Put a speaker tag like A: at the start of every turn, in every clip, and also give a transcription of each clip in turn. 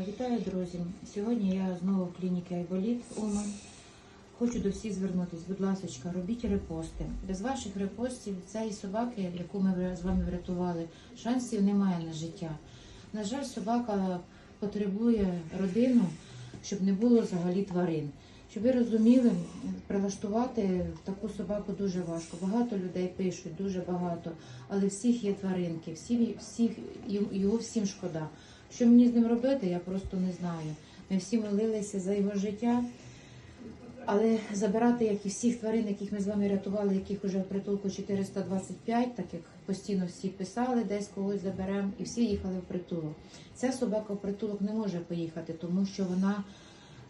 A: Е, Вітаю, друзі! Сьогодні я знову в клініці Айболіт Уман. Хочу до всіх звернутися. Будь ласка, робіть репости. Без ваших репостів цієї собаки, яку ми з вами врятували, шансів немає на життя. На жаль, собака потребує родину, щоб не було взагалі тварин. Щоб ви розуміли, прилаштувати таку собаку дуже важко. Багато людей пишуть, дуже багато, але всіх є тваринки, всі, всіх, його всім шкода. Що мені з ним робити, я просто не знаю. Ми всі молилися за його життя, але забирати, як і всіх тварин, яких ми з вами рятували, яких уже в притулку 425, так як постійно всі писали, десь когось заберемо, і всі їхали в притулок. Ця собака в притулок не може поїхати, тому що вона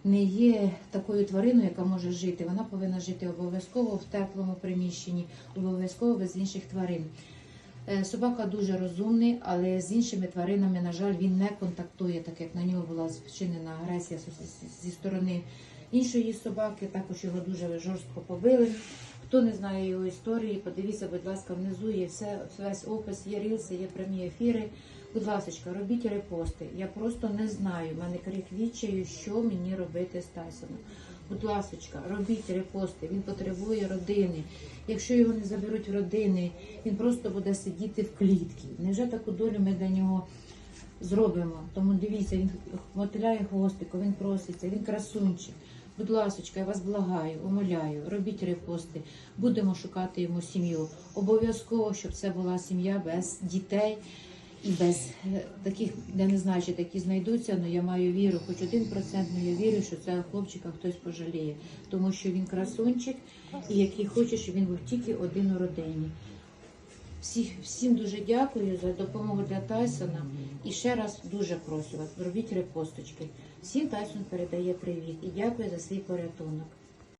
A: не є такою твариною, яка може жити. Вона повинна жити обов'язково в теплому приміщенні, обов'язково без інших тварин. Е, Собака дуже розумний, але з іншими тваринами, на жаль, він не контактує, так як на нього була вчинена агресія зі сторони іншої собаки. Також його дуже жорстко побили. Хто не знає його історії, подивіться, будь ласка, внизу є все, весь опис, є рілси, є прямі ефіри. Будь ласка, робіть репости. Я просто не знаю. в мене крик відчаю, що мені робити з Тайсоном. Будь ласка, робіть репости. Він потребує родини. Якщо його не заберуть в родини, він просто буде сидіти в клітці. Невже таку долю ми для нього зробимо? Тому дивіться, він мотиляє хвостиком, він проситься, він красунчик. Будь ласочка, я вас благаю, умоляю, робіть репости, будемо шукати йому сім'ю. Обов'язково, щоб це була сім'я без дітей і без е, таких, я не знаю, чи такі знайдуться, але я маю віру, хоч один процент, але я вірю, що цього хлопчика хтось пожаліє, тому що він красунчик і який хоче, щоб він був тільки один у родині. Всіх, всім дуже дякую за допомогу для Тайсона. І ще раз дуже прошу вас, зробіть репосточки. Всім Тайсон передає привіт і дякую за свій порятунок.